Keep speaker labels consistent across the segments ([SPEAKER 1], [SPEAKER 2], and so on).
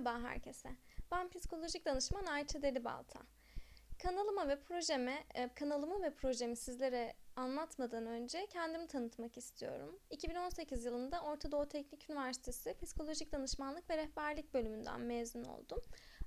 [SPEAKER 1] Merhaba herkese. Ben psikolojik danışman Ayça Delibalta. Kanalıma ve projeme, e, kanalımı ve projemi sizlere anlatmadan önce kendimi tanıtmak istiyorum. 2018 yılında Orta Doğu Teknik Üniversitesi Psikolojik Danışmanlık ve Rehberlik bölümünden mezun oldum.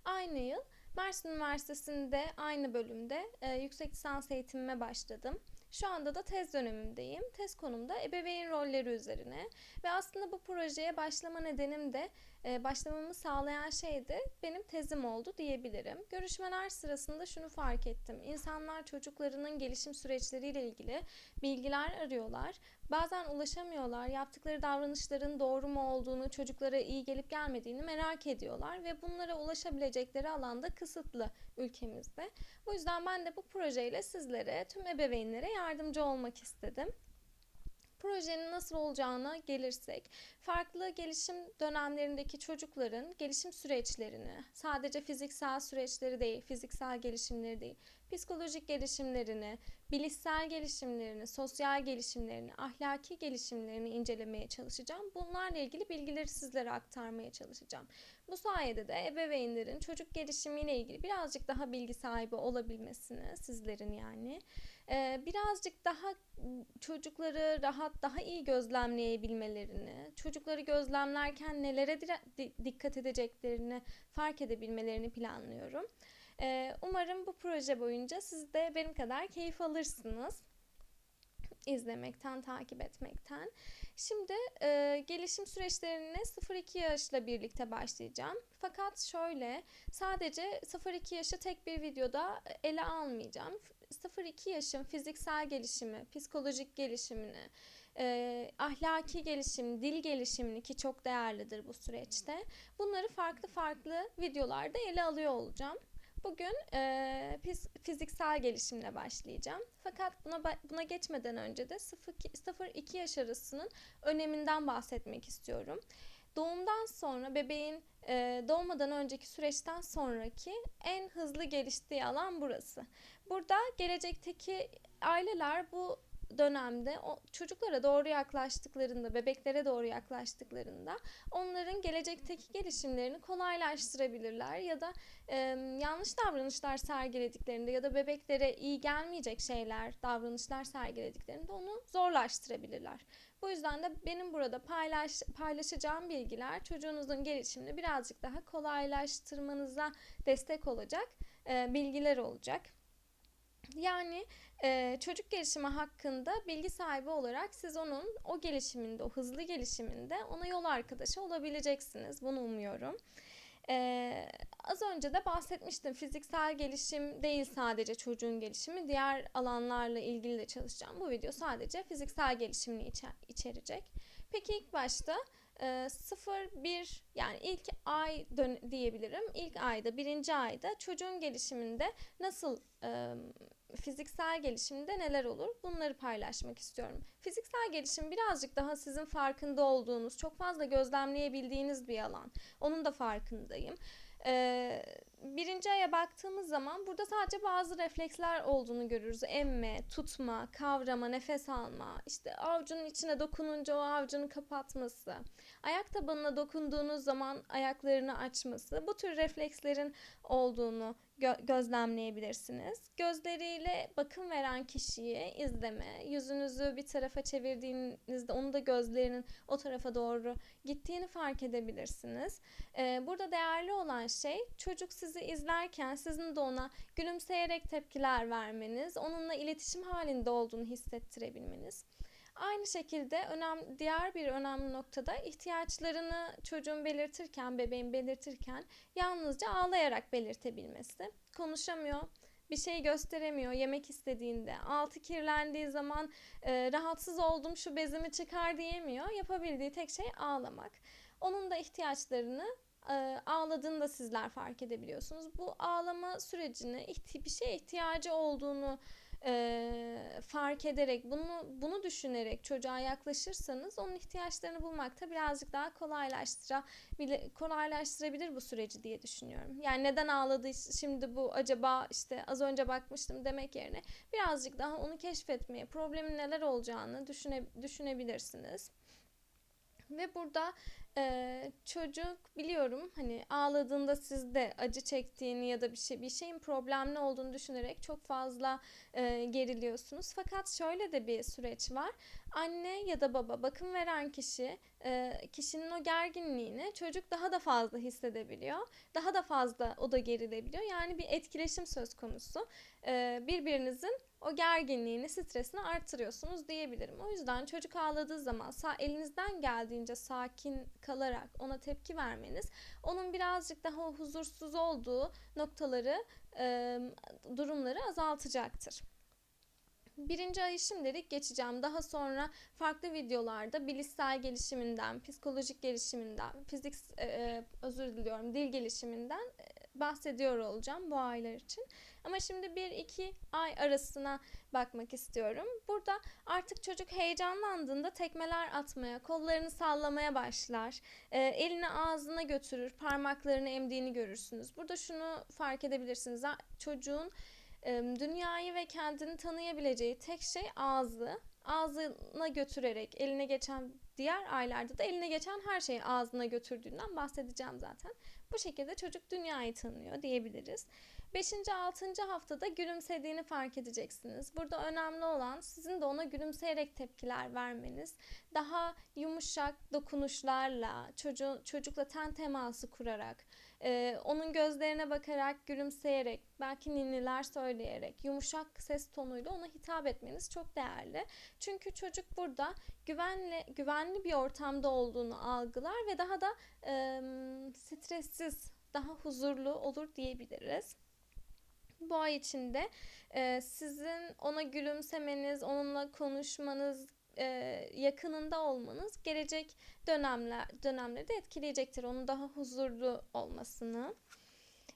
[SPEAKER 1] Aynı yıl Mersin Üniversitesi'nde aynı bölümde e, yüksek lisans eğitimime başladım. Şu anda da tez dönemimdeyim. Tez konumda ebeveyn rolleri üzerine ve aslında bu projeye başlama nedenim de başlamamı sağlayan şey de benim tezim oldu diyebilirim. Görüşmeler sırasında şunu fark ettim. İnsanlar çocuklarının gelişim süreçleriyle ilgili bilgiler arıyorlar. Bazen ulaşamıyorlar. Yaptıkları davranışların doğru mu olduğunu, çocuklara iyi gelip gelmediğini merak ediyorlar ve bunlara ulaşabilecekleri alanda kısıtlı ülkemizde. Bu yüzden ben de bu projeyle sizlere, tüm ebeveynlere yardımcı olmak istedim projenin nasıl olacağına gelirsek, farklı gelişim dönemlerindeki çocukların gelişim süreçlerini, sadece fiziksel süreçleri değil, fiziksel gelişimleri değil, psikolojik gelişimlerini, bilişsel gelişimlerini, sosyal gelişimlerini, ahlaki gelişimlerini incelemeye çalışacağım. Bunlarla ilgili bilgileri sizlere aktarmaya çalışacağım. Bu sayede de ebeveynlerin çocuk gelişimiyle ilgili birazcık daha bilgi sahibi olabilmesini, sizlerin yani, birazcık daha çocukları rahat, daha iyi gözlemleyebilmelerini, çocukları gözlemlerken nelere dikkat edeceklerini fark edebilmelerini planlıyorum. Umarım bu proje boyunca siz de benim kadar keyif alırsınız izlemekten, takip etmekten. Şimdi e, gelişim süreçlerine 0-2 yaşla birlikte başlayacağım. Fakat şöyle sadece 0-2 yaşı tek bir videoda ele almayacağım. 0-2 yaşın fiziksel gelişimi, psikolojik gelişimini, e, ahlaki gelişim, dil gelişimini ki çok değerlidir bu süreçte. Bunları farklı farklı videolarda ele alıyor olacağım. Bugün e, fiziksel gelişimle başlayacağım. Fakat buna buna geçmeden önce de 0-2 yaş arasının öneminden bahsetmek istiyorum. Doğumdan sonra bebeğin e, doğmadan önceki süreçten sonraki en hızlı geliştiği alan burası. Burada gelecekteki aileler bu dönemde o çocuklara doğru yaklaştıklarında, bebeklere doğru yaklaştıklarında onların gelecekteki gelişimlerini kolaylaştırabilirler ya da e, yanlış davranışlar sergilediklerinde ya da bebeklere iyi gelmeyecek şeyler, davranışlar sergilediklerinde onu zorlaştırabilirler. Bu yüzden de benim burada paylaş, paylaşacağım bilgiler çocuğunuzun gelişimini birazcık daha kolaylaştırmanıza destek olacak e, bilgiler olacak. Yani e, çocuk gelişimi hakkında bilgi sahibi olarak siz onun o gelişiminde, o hızlı gelişiminde ona yol arkadaşı olabileceksiniz. Bunu umuyorum. Ee, az önce de bahsetmiştim fiziksel gelişim değil sadece çocuğun gelişimi diğer alanlarla ilgili de çalışacağım. Bu video sadece fiziksel gelişimini içer içerecek. Peki ilk başta 0-1 yani ilk ay diyebilirim. İlk ayda, birinci ayda çocuğun gelişiminde nasıl e, fiziksel gelişimde neler olur? Bunları paylaşmak istiyorum. Fiziksel gelişim birazcık daha sizin farkında olduğunuz, çok fazla gözlemleyebildiğiniz bir alan. Onun da farkındayım. Ee, birinci aya baktığımız zaman burada sadece bazı refleksler olduğunu görürüz. Emme, tutma, kavrama, nefes alma, işte avucunun içine dokununca o avucunu kapatması, ayak tabanına dokunduğunuz zaman ayaklarını açması, bu tür reflekslerin olduğunu gö- gözlemleyebilirsiniz. Gözleriyle bakım veren kişiyi izleme, yüzünüzü bir tarafa çevirdiğinizde onu da gözlerinin o tarafa doğru gittiğini fark edebilirsiniz. Ee, burada değerli olan şey çocuk sizi izlerken sizin de ona gülümseyerek tepkiler vermeniz, onunla iletişim halinde olduğunu hissettirebilmeniz. Aynı şekilde önem, diğer bir önemli noktada ihtiyaçlarını çocuğun belirtirken, bebeğin belirtirken yalnızca ağlayarak belirtebilmesi. Konuşamıyor, bir şey gösteremiyor yemek istediğinde, altı kirlendiği zaman e, rahatsız oldum şu bezimi çıkar diyemiyor. Yapabildiği tek şey ağlamak. Onun da ihtiyaçlarını e, ağladığını da sizler fark edebiliyorsunuz. Bu ağlama sürecini bir şeye ihtiyacı olduğunu e, fark ederek bunu bunu düşünerek çocuğa yaklaşırsanız onun ihtiyaçlarını bulmakta birazcık daha kolaylaştırabilir kolaylaştırabilir bu süreci diye düşünüyorum. Yani neden ağladı şimdi bu acaba işte az önce bakmıştım demek yerine birazcık daha onu keşfetmeye, problemin neler olacağını düşüne, düşünebilirsiniz. Ve burada Ee, çocuk biliyorum hani ağladığında siz de acı çektiğini ya da bir şey bir şeyin problemli olduğunu düşünerek çok fazla e, geriliyorsunuz. Fakat şöyle de bir süreç var. Anne ya da baba bakım veren kişi e, kişinin o gerginliğini çocuk daha da fazla hissedebiliyor. Daha da fazla o da gerilebiliyor. Yani bir etkileşim söz konusu. E, birbirinizin o gerginliğini, stresini artırıyorsunuz diyebilirim. O yüzden çocuk ağladığı zaman sağ elinizden geldiğince sakin kalarak ona tepki vermeniz onun birazcık daha huzursuz olduğu noktaları, e, durumları azaltacaktır. Birinci ayı şimdilik geçeceğim. Daha sonra farklı videolarda bilişsel gelişiminden, psikolojik gelişiminden, fizik e, özür diliyorum, dil gelişiminden bahsediyor olacağım bu aylar için. Ama şimdi 1-2 ay arasına bakmak istiyorum. Burada artık çocuk heyecanlandığında tekmeler atmaya, kollarını sallamaya başlar. E, elini ağzına götürür, parmaklarını emdiğini görürsünüz. Burada şunu fark edebilirsiniz. Çocuğun dünyayı ve kendini tanıyabileceği tek şey ağzı. Ağzına götürerek eline geçen diğer aylarda da eline geçen her şeyi ağzına götürdüğünden bahsedeceğim zaten. Bu şekilde çocuk dünyayı tanıyor diyebiliriz. 5. 6. haftada gülümsediğini fark edeceksiniz. Burada önemli olan sizin de ona gülümseyerek tepkiler vermeniz. Daha yumuşak dokunuşlarla, çocuğu, çocukla ten teması kurarak, ee, onun gözlerine bakarak, gülümseyerek, belki ninniler söyleyerek, yumuşak ses tonuyla ona hitap etmeniz çok değerli. Çünkü çocuk burada güvenli güvenli bir ortamda olduğunu algılar ve daha da e, stressiz, daha huzurlu olur diyebiliriz. Bu ay içinde e, sizin ona gülümsemeniz, onunla konuşmanız, e, yakınında olmanız gelecek dönemler dönemleri de etkileyecektir. Onun daha huzurlu olmasını.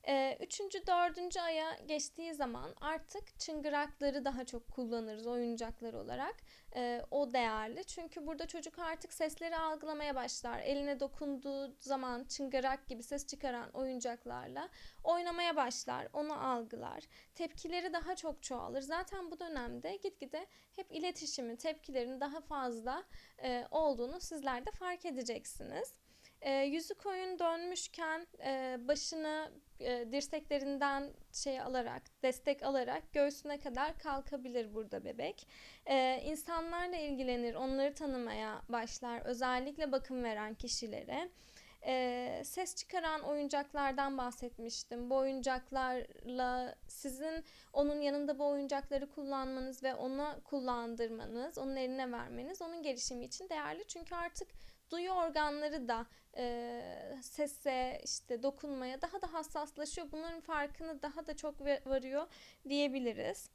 [SPEAKER 1] Ee, üçüncü, dördüncü aya geçtiği zaman artık çıngırakları daha çok kullanırız oyuncaklar olarak. Ee, o değerli çünkü burada çocuk artık sesleri algılamaya başlar. Eline dokunduğu zaman çıngırak gibi ses çıkaran oyuncaklarla oynamaya başlar, onu algılar. Tepkileri daha çok çoğalır. Zaten bu dönemde gitgide hep iletişimi, tepkilerin daha fazla e, olduğunu sizler de fark edeceksiniz. E, yüzü koyun dönmüşken e, başını e, dirseklerinden şey alarak, destek alarak göğsüne kadar kalkabilir burada bebek. E, insanlarla ilgilenir, onları tanımaya başlar. Özellikle bakım veren kişilere. E, ses çıkaran oyuncaklardan bahsetmiştim. Bu oyuncaklarla sizin onun yanında bu oyuncakları kullanmanız ve ona kullandırmanız, onun eline vermeniz onun gelişimi için değerli. Çünkü artık duyu organları da e, sese, işte dokunmaya daha da hassaslaşıyor. Bunların farkını daha da çok varıyor diyebiliriz.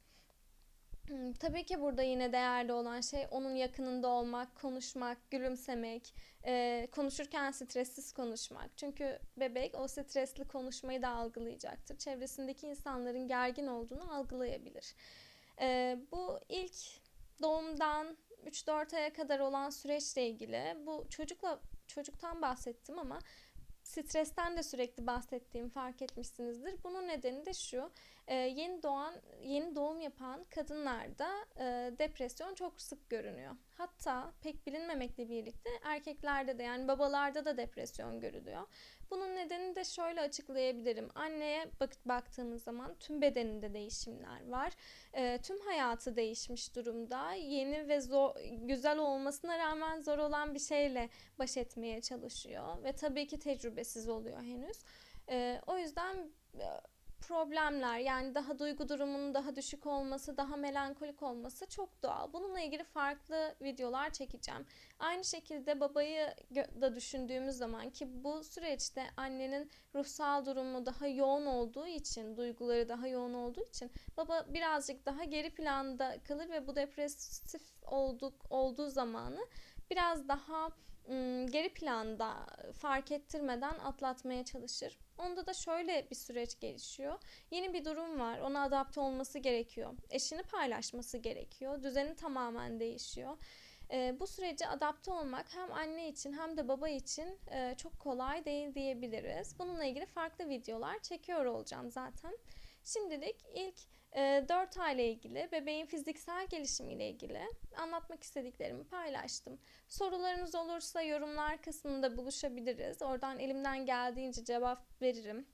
[SPEAKER 1] Hmm, tabii ki burada yine değerli olan şey onun yakınında olmak, konuşmak, gülümsemek, e, konuşurken stressiz konuşmak. Çünkü bebek o stresli konuşmayı da algılayacaktır. Çevresindeki insanların gergin olduğunu algılayabilir. E, bu ilk doğumdan 3-4 aya kadar olan süreçle ilgili bu çocukla çocuktan bahsettim ama stresten de sürekli bahsettiğim fark etmişsinizdir. Bunun nedeni de şu. E, yeni doğan, yeni doğum yapan kadınlarda e, depresyon çok sık görünüyor. Hatta pek bilinmemekle birlikte erkeklerde de yani babalarda da depresyon görülüyor. Bunun nedenini de şöyle açıklayabilirim. Anneye bak baktığımız zaman tüm bedeninde değişimler var. E, tüm hayatı değişmiş durumda. Yeni ve zor, güzel olmasına rağmen zor olan bir şeyle baş etmeye çalışıyor. Ve tabii ki tecrübesiz oluyor henüz. E, o yüzden problemler yani daha duygu durumunun daha düşük olması, daha melankolik olması çok doğal. Bununla ilgili farklı videolar çekeceğim. Aynı şekilde babayı da düşündüğümüz zaman ki bu süreçte annenin ruhsal durumu daha yoğun olduğu için, duyguları daha yoğun olduğu için baba birazcık daha geri planda kalır ve bu depresif olduk olduğu zamanı biraz daha geri planda fark ettirmeden atlatmaya çalışır. Onda da şöyle bir süreç gelişiyor. Yeni bir durum var. Ona adapte olması gerekiyor. Eşini paylaşması gerekiyor. Düzeni tamamen değişiyor. E, bu sürece adapte olmak hem anne için hem de baba için e, çok kolay değil diyebiliriz. Bununla ilgili farklı videolar çekiyor olacağım zaten. Şimdilik ilk e, 4 ayla ilgili, bebeğin fiziksel gelişimiyle ilgili anlatmak istediklerimi paylaştım. Sorularınız olursa yorumlar kısmında buluşabiliriz. Oradan elimden geldiğince cevap veririm.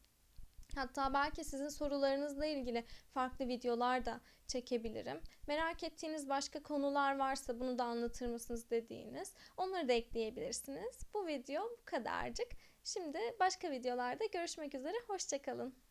[SPEAKER 1] Hatta belki sizin sorularınızla ilgili farklı videolar da çekebilirim. Merak ettiğiniz başka konular varsa bunu da anlatır mısınız dediğiniz onları da ekleyebilirsiniz. Bu video bu kadarcık. Şimdi başka videolarda görüşmek üzere. Hoşçakalın.